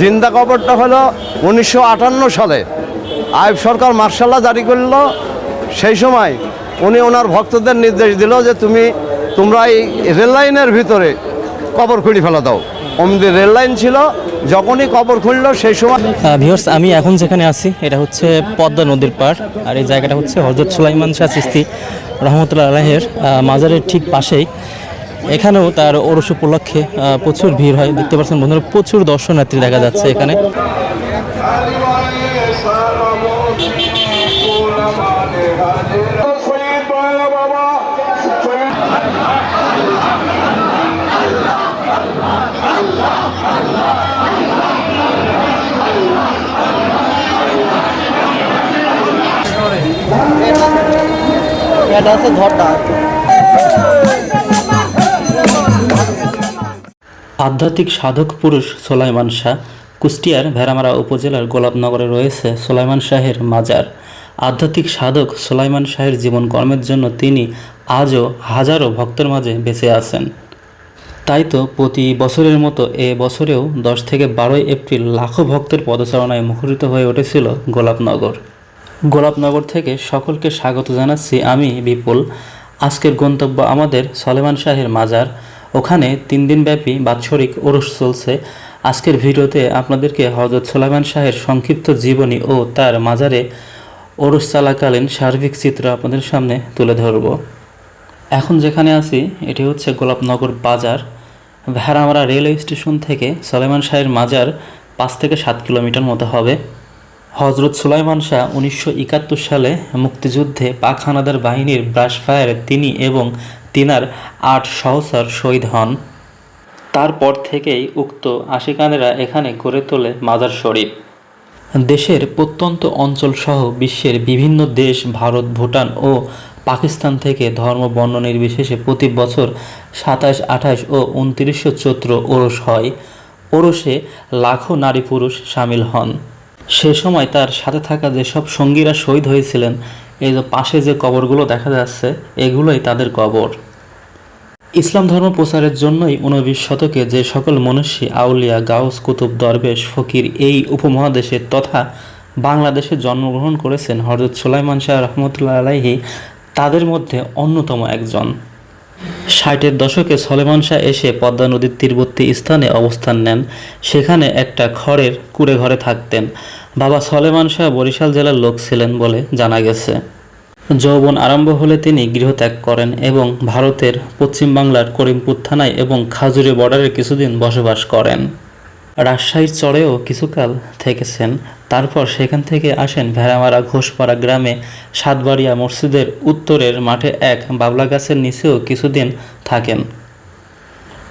জিন্দা কবরটা হলো উনিশশো আটান্ন সালে। আইব সরকার মার্শাল্লাহ জারি করল। সেই সময় উনি ওনার ভক্তদের নির্দেশ দিল যে তুমি, তোমরা এই রেল লাইনের ভিতরে কবর খুঁড়ি ফেলা দাও। অমনি রেল লাইন ছিল, যখনই কবর খুঁড়লো সেই সময় ভিউয়ার্স আমি এখন যেখানে আছি, এটা হচ্ছে পদ্মা নদীর পার আর এই জায়গাটা হচ্ছে হজরত সুলাইমান শাহ চিস্তি রহমতুল্লাহ আলাহের মাজারের ঠিক পাশেই। এখানেও তার ওরস উপলক্ষে প্রচুর ভিড় হয়। দেখতে পাচ্ছেন বন্ধুরা, প্রচুর দর্শনার্থী দেখা যাচ্ছে এখানে। এটা আছে ঘরটা আধ্যাত্মিক সাধক পুরুষ সোলাইমান শাহ কুষ্টিয়ার ভেড়ামারা উপজেলার গোলাপনগরে রয়েছে সোলাইমান শাহের মাজার। আধ্যাত্মিক সাধক সোলাইমান শাহের জীবন কর্মের জন্য তিনি আজও হাজারো ভক্তের মাঝে বেঁচে আছেন। তাই তো প্রতি বছরের মতো এ বছরেও দশ থেকে বারোই এপ্রিল লাখো ভক্তের পদচারণায় মুখরিত হয়ে উঠেছিল গোলাপনগর। গোলাপনগর থেকে সকলকে স্বাগত জানাচ্ছি আমি বিপুল। আজকের গন্তব্য আমাদের সলেমান শাহের মাজার। ওখানে তিন দিনব্যাপী বাৎসরিক ওরস চলছে। আজকের ভিডিওতে আপনাদেরকে হজরত সোলাইমান শাহের সংক্ষিপ্ত জীবনী ও তার মাজারে ওরস চলাকালীন সার্বিক চিত্র আপনাদের সামনে তুলে ধরব। এখন যেখানে আছি, এটি হচ্ছে গোলাপনগর বাজার, ভেড়ামারা রেলওয়ে স্টেশন থেকে সলেমান শাহের মাজার পাঁচ থেকে সাত কিলোমিটার মতো হবে। হজরত সুলাইমান শাহ উনিশশো একাত্তর সালে মুক্তিযুদ্ধে পাক হানাদার বাহিনীর ব্রাশ ফায়ারে তিনি এবং তিনার আট সহসার শহীদ হন। তারপর থেকেই উক্ত আশিকানেরা এখানে গড়ে তোলে মাজার শরীফ। দেশের প্রত্যন্ত অঞ্চল সহ বিশ্বের বিভিন্ন দেশ, ভারত, ভুটান ও পাকিস্তান থেকে ধর্ম, বর্ণ নির্বিশেষে প্রতি বছর সাতাশ, আঠাশ ও উনত্রিশশো চৈত্র ওরস হয়। ওরসে লাখো নারী পুরুষ সামিল হন। সে সময় তার সাথে থাকা যেসব সঙ্গীরা শহীদ হয়েছিলেন, এই যে পাশে যে কবরগুলো দেখা যাচ্ছে, এগুলোই তাদের কবর। ইসলাম ধর্ম প্রচারের জন্যই ঊনবিশ শতকে যে সকল মনীষী, আউলিয়া, গাউস, কুতুব, দরবেশ, ফকির এই উপমহাদেশে তথা বাংলাদেশে জন্মগ্রহণ করেছেন হজরত সুলাইমান শাহ রহমতুল্লাহ আলাইহি, তাদের মধ্যে অন্যতম একজন। ষাটের দশকে সলেমান শাহ এসে পদ্মা নদীর তীরবর্তী স্থানে অবস্থান নেন, সেখানে একটা খড়ের কুড়ে ঘরে থাকতেন। বাবা সলেমান শাহ বরিশাল জেলার লোক ছিলেন বলে জানা গেছে। যৌবন আরম্ভ হলে তিনি গৃহত্যাগ করেন এবং ভারতের পশ্চিম বাংলার করিমপুর থানায় এবং খাজুরি বর্ডারে কিছুদিন বসবাস করেন। রাজশাহীর চরেও কিছুকাল থেকেছেন। তারপর সেখান থেকে আসেন ভেড়ামারা ঘোষপাড়া গ্রামে সাতবাড়িয়া মসজিদের উত্তরের মাঠে এক বাবলা গাছের নিচেও কিছুদিন থাকেন।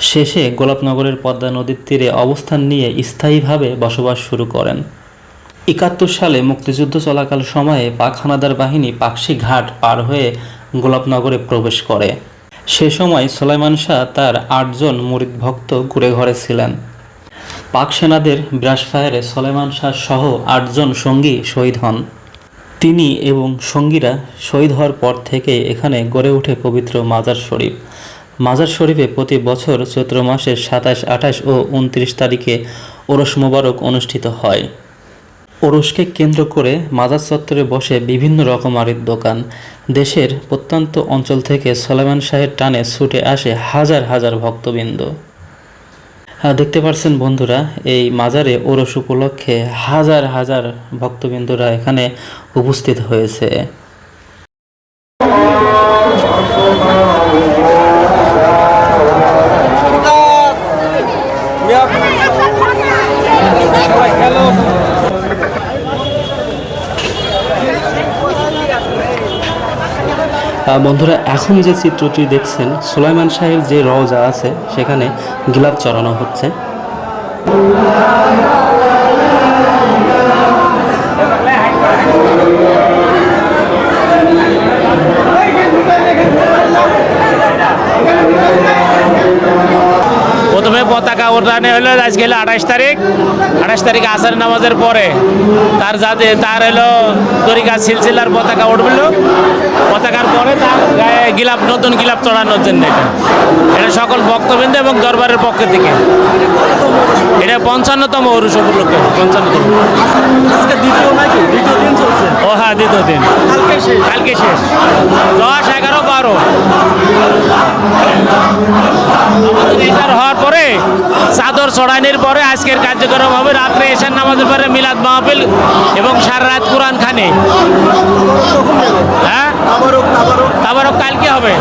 শেষে গোলাপনগরের পদ্মা নদীর তীরে অবস্থান নিয়ে স্থায়ীভাবে বসবাস শুরু করেন। একাত্তর সালে মুক্তিযুদ্ধ চলাকাল সময়ে পাক হানাদার বাহিনী পাকশি ঘাট পার হয়ে গোলাপনগরে প্রবেশ করে। সে সময় সোলাইমান শাহ তার আটজন মুরিদ ভক্ত ঘুরে ঘরে ছিলেন। পাক সেনাদের ব্রাশ ফায়ারে সোলেমান শাহ সহ আটজন সঙ্গী শহীদ হন। তিনি এবং সঙ্গীরা শহীদ হওয়ার পর থেকে এখানে গড়ে ওঠে পবিত্র মাজার শরীফ। মাজার শরীফে প্রতি বছর চৈত্র মাসের সাতাশ, আঠাশ ও উনত্রিশ তারিখে ওরস মোবারক অনুষ্ঠিত হয়। ওরসকে কেন্দ্র করে মাজার চত্বরে বসে বিভিন্ন রকম রকমারির দোকান। দেশের প্রত্যন্ত অঞ্চল থেকে সলেমান শাহের টানে ছুটে আসে হাজার হাজার ভক্তবৃন্দ। দেখতে পাচ্ছেন বন্ধুরা, এই মাজারে ওরস উপলক্ষে হাজার হাজার ভক্তবৃন্দরা এখানে উপস্থিত হয়েছে। বন্ধুরা এখন যে চিত্রটি দেখছেন সুলাইমান শাহের যে রওজা আছে সেখানে গিলাপ চড়ানো হচ্ছে। টানে হলো আজকে হলো আঠাশ তারিখ। আঠাশ তারিখ আসার নামাজের পরে তার যাতে তার হলো তরিকা সিলসিলার পতাকা উঠবিল পতাকার পরে তার গায়ে গিলাপ নতুন গিলাপ চড়ানোর জন্য এটা। এটা সকল ভক্তবৃন্দ এবং দরবারের পক্ষ থেকে। এটা পঞ্চান্নতম অরুষ উপলক্ষে পঞ্চান্নতম। দ্বিতীয় নাকি? দ্বিতীয় দিন চলছে। ও হ্যাঁ দ্বিতীয় দিন। কালকে শেষ। কালকে শেষ। দশ এগারো বারো। আমাদের এটার হওয়ার পরে চাদর ছড়াইনের পরে আজকের কার্যক্রম হবে। রাত্রে এশার নামাজের পরে মিলাদ মাহফিল এবং সারা রাত কোরআন খানে। হ্যাঁ? কালকে হবে।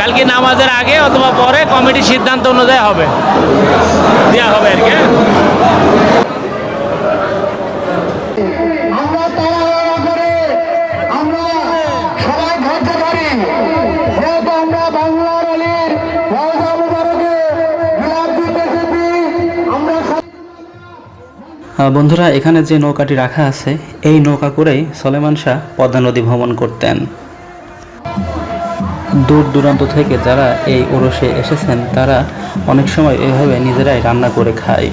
কালকে নামাজের আগে অথবা পরে কমিটির সিদ্ধান্ত অনুযায়ী হবে। দেওয়া হবে আর কি হ্যাঁ? আমরা তাড়াহুড়ো করে আমরা সবাই ধরতে পারি যেহেতু আমরা বাংলার আলীর রওজা মুবারকে বিলাপ দিতে এসেছি আমরা সবাই আহ, বন্ধুরা, এখানে যে নৌকাটি রাখা আছে, এই নৌকা করেই সলেমান শাহ পদ্মা নদী ভ্রমণ করতেন। দূর দূরান্ত থেকে যারা এই ওরসে এসেছেন, তারা অনেক সময় এভাবে নিজেরাই রান্না করে খায়।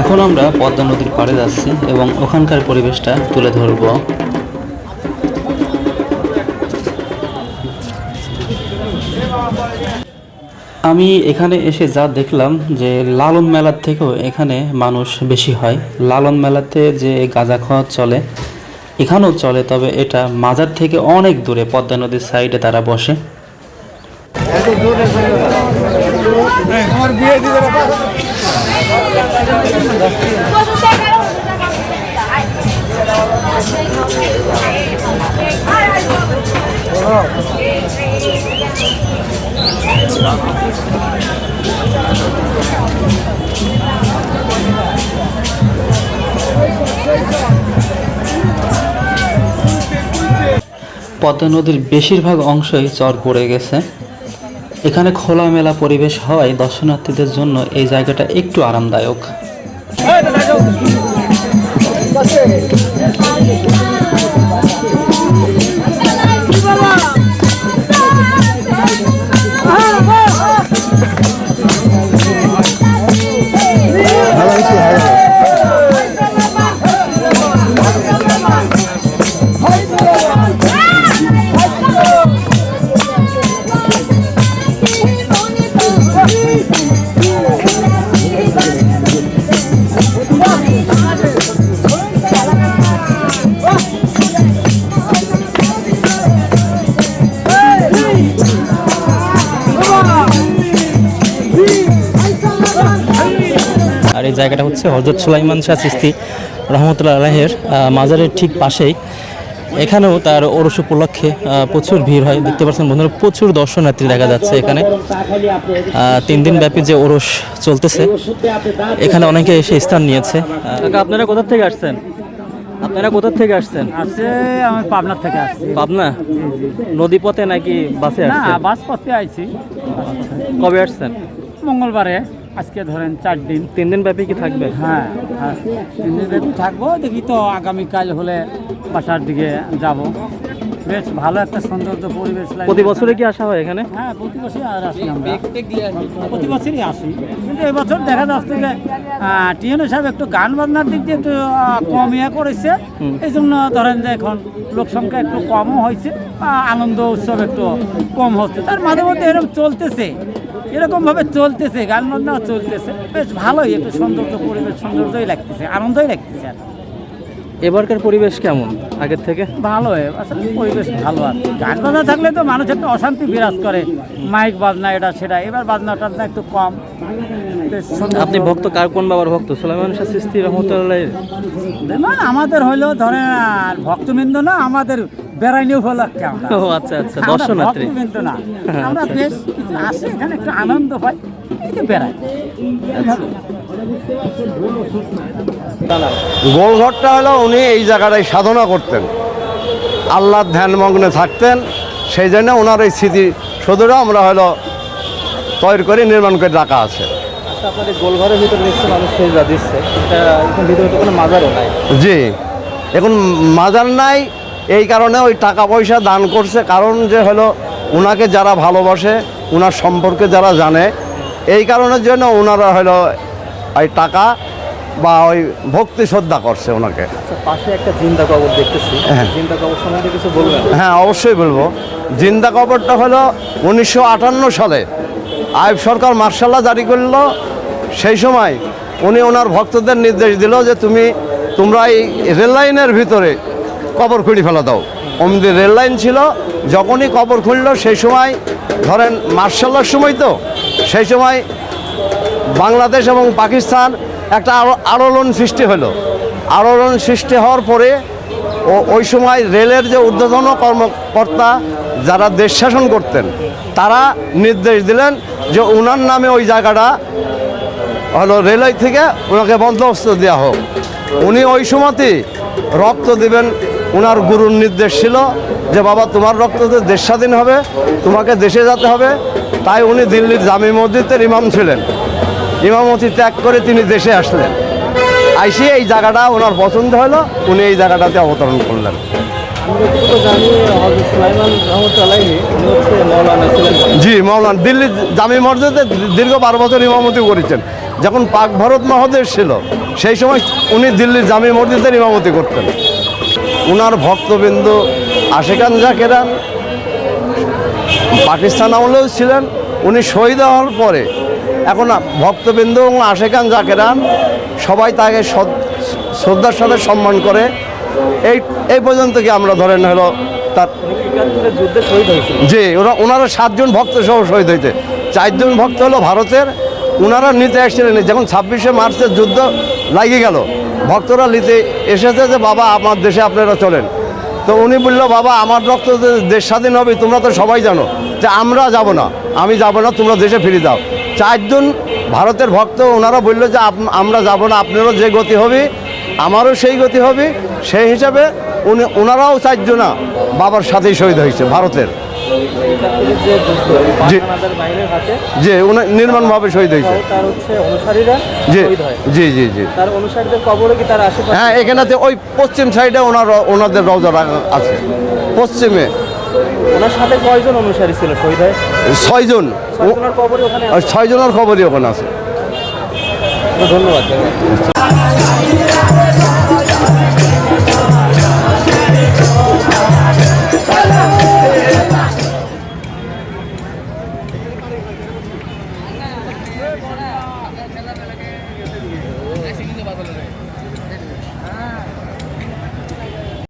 এখন আমরা পদ্মা নদীর পাড়ে যাচ্ছি এবং ওখানকার পরিবেশটা তুলে ধরব। আমি এখানে এসে যা দেখলাম যে লালন মেলার থেকেও এখানে মানুষ বেশি হয়। লালন মেলাতে যে গাঁজা খাওয়া চলে, এখানেও চলে, তবে এটা মাজার থেকে অনেক দূরে, পদ্মা নদীর সাইডে তারা বসে। পদ্মা নদীর বেশিরভাগ অংশই চর পড়ে গেছে। এখানে খোলামেলা পরিবেশ হওয়ায় দর্শনার্থীদের জন্য এই জায়গাটা একটু আরামদায়ক। এই জায়গাটা হচ্ছে হজরত সুলাইমান শাহ চিস্তি রহমতুল্লাহ আলাহের মাজারের ঠিক পাশেই। এখানেও তার ওরস উপলক্ষে প্রচুর ভিড় হয়। দেখতে পাচ্ছেন বন্ধুরা প্রচুর দর্শনার্থী দেখা যাচ্ছে এখানে। তিন দিন ব্যাপী যে ওরস চলতেছে এখানে অনেকে এসে স্থান নিয়েছে। আপনারা কোথা থেকে আসছেন? আপনারা কোথা থেকে আসছেন? আসছে আমি পাবনার থেকে আসছি। পাবনা? নদী পথে নাকি বাসে আসছেন? বাস পথে আইছি কবে আসছেন? মঙ্গলবারে। আজকে ধরেন চার দিন। তিন দিন ব্যাপী কি থাকবে? হ্যাঁ হ্যাঁ। তিন দিন ব্যাপী থাকব দেখি তো আগামীকাল হলে বাসার দিকে যাব। বেশ ভালো একটা সৌন্দর্য পরিবেশ লাগে প্রতি বছরে কি আসা হয় এখানে? হ্যাঁ প্রতি বছরই আর আসি আমরা। প্রতি বছরই আসি। কিন্তু এবছর দেখা যাচ্ছে যে টিএনও সাহেব একটু গান বাজনার দিক দিয়ে একটু কম ইয়ে করেছে। এই জন্য ধরেন যে এখন লোক সংখ্যা একটু কমও হয়েছে আনন্দ উৎসব একটু কম হচ্ছে। তার মাঝে মধ্যে এরকম চলতেছে। এরকম ভাবে চলতেছে গান বাজনা চলতেছে। বেশ ভালোই একটু সৌন্দর্য পরিবেশ সৌন্দর্যই লাগতেছে আনন্দই লাগতেছে আর এবারকার পরিবেশ কেমন আগের থেকে? ভালো আসলে পরিবেশ ভালো আর গান বাজনা থাকলে তো মানুষ একটা অশান্তি বিরাজ করে মাইক বাজনা এটা সেটা এবার বাজনা টাজনা একটু কম। আপনি ভক্ত কার কোন বাবার ভক্ত? সুলাইমান শাহ সিস্তি রহমতুল্লাহ না আমাদের হইল ধরেন আর ভক্তবৃন্দ না আমাদের বেড়াইনি উপলক্ষে আমরা? ও আচ্ছা আচ্ছা দর্শনার্থী। ভক্তবৃন্দ না। আমরা আচ্ছা। বেশ কিছু আসে এখানে একটু আনন্দ পাই এই যে বেড়াই। গোলঘরটা হলো উনি এই জায়গাটায় সাধনা করতেন। আল্লাহর ধ্যানমগ্নে থাকতেন সেই জন্য ওনার এই স্মৃতি সদুরা আমরা হলো তৈরি করে নির্মাণ করে রাখা আছে। আচ্ছা আপনাদের গোলঘরের ভিতরে নিশ্চয়ই মানুষ সেজদা দিচ্ছে। এটা ভিতরে তো কোনো মাজারও নাই। জি এখন মাজার নাই এই কারণে ওই টাকা পয়সা দান করছে। কারণ যে হলো ওনাকে যারা ভালোবাসে ওনার সম্পর্কে যারা জানে এই কারণের জন্য ওনারা হলো ওই টাকা বা ওই ভক্তি শ্রদ্ধা করছে ওনাকে আচ্ছা পাশে একটা জিন্দা কবর দেখতেছি। হ্যাঁ। জিন্দা কবর সম্বন্ধে কিছু বলবেন? হ্যাঁ অবশ্যই বলব। জিন্দা কবরটা হলো উনিশশো আটান্ন সালে আইব সরকার মার্শাল্লাহ জারি করল। সেই সময় উনি ওনার ভক্তদের নির্দেশ দিল যে তুমি তোমরা এই রেল লাইনের ভিতরে কবর খুঁড়ি ফেলা দাও। অমনি রেল লাইন ছিল, যখনই কবর খুঁড়লো সেই সময় ধরেন মার্শাল্লার সময় তো, সেই সময় বাংলাদেশ এবং পাকিস্তান একটা আলোড়ন সৃষ্টি হলো। আলোড়ন সৃষ্টি হওয়ার পরে ও, ওই সময় রেলের যে ঊর্ধ্বতন কর্মকর্তা যারা দেশ শাসন করতেন, তারা নির্দেশ দিলেন যে ওনার নামে ওই জায়গাটা হলো রেলওয়ে থেকে ওনাকে বন্দোবস্ত দেওয়া হোক। উনি ওই সময়তেই রক্ত দিবেন ওনার গুরুর নির্দেশ ছিল যে, বাবা, তোমার রক্ততে দেশ স্বাধীন হবে, তোমাকে দেশে যেতে হবে। তাই উনি দিল্লির জামি মসজিদের ইমাম ছিলেন। ইমামতি ত্যাগ করে তিনি দেশে আসলেন। আইসে এই জায়গাটা ওনার পছন্দ হলো, উনি এই জায়গাটাতে অবতরণ করলেন। জি, মৌলান দিল্লির জামি মসজিদে দীর্ঘ বারো বছর ইমামতি করেছেন। যখন পাক ভারত মহাদেশ ছিল, সেই সময় উনি দিল্লির জামি মসজিদের ইমামতি করতেন। ভক্তবিন্দু আশেকান জাকেরান পাকিস্তান আমলেও ছিলেন, উনি শহীদ হওয়ার পরে। এখন ভক্তবৃন্দ এবং আশেকান জাকেরান সবাই তাকে শ্রদ্ধার সাথে সম্মান করে। এই এই পর্যন্ত কি আমরা ধরেন হলো তার যে ওরা ওনারা সাতজন ভক্ত সহ শহীদ হয়েছে চারজন ভক্ত হলো ভারতের ওনারা নিতে এসেছিলেন। যখন ছাব্বিশে মার্চের যুদ্ধ লাগিয়ে গেল ভক্তরা নিতে এসেছে যে, বাবা, আমার দেশে আপনারা চলেন। তো উনি বলল, বাবা, আমার রক্ত দেশ স্বাধীন হবে, তোমরা তো সবাই জানো যে, আমরা যাব না, আমি যাব না, তোমরা দেশে ফিরে যাও। চারজন ভারতের ভক্ত, ওনারা বলল যে আমরা যাব না, আপনারও যে গতি হবে, আমারও সেই গতি হবে। সেই হিসাবে উনি, ওনারাও চারজনা বাবার সাথেই শহীদ হয়েছে, ভারতের। যে নির্মাণভাবে অনুসারীরা জি জি জি অনুসারীদের হ্যাঁ এখানেতে ওই পশ্চিম সাইডে ওনার, ওনাদের আছে। পশ্চিমে। ওনার সাথে অনুসারী ছয়জন ছয়জনের খবরই ওখানে আছে। ধন্যবাদ।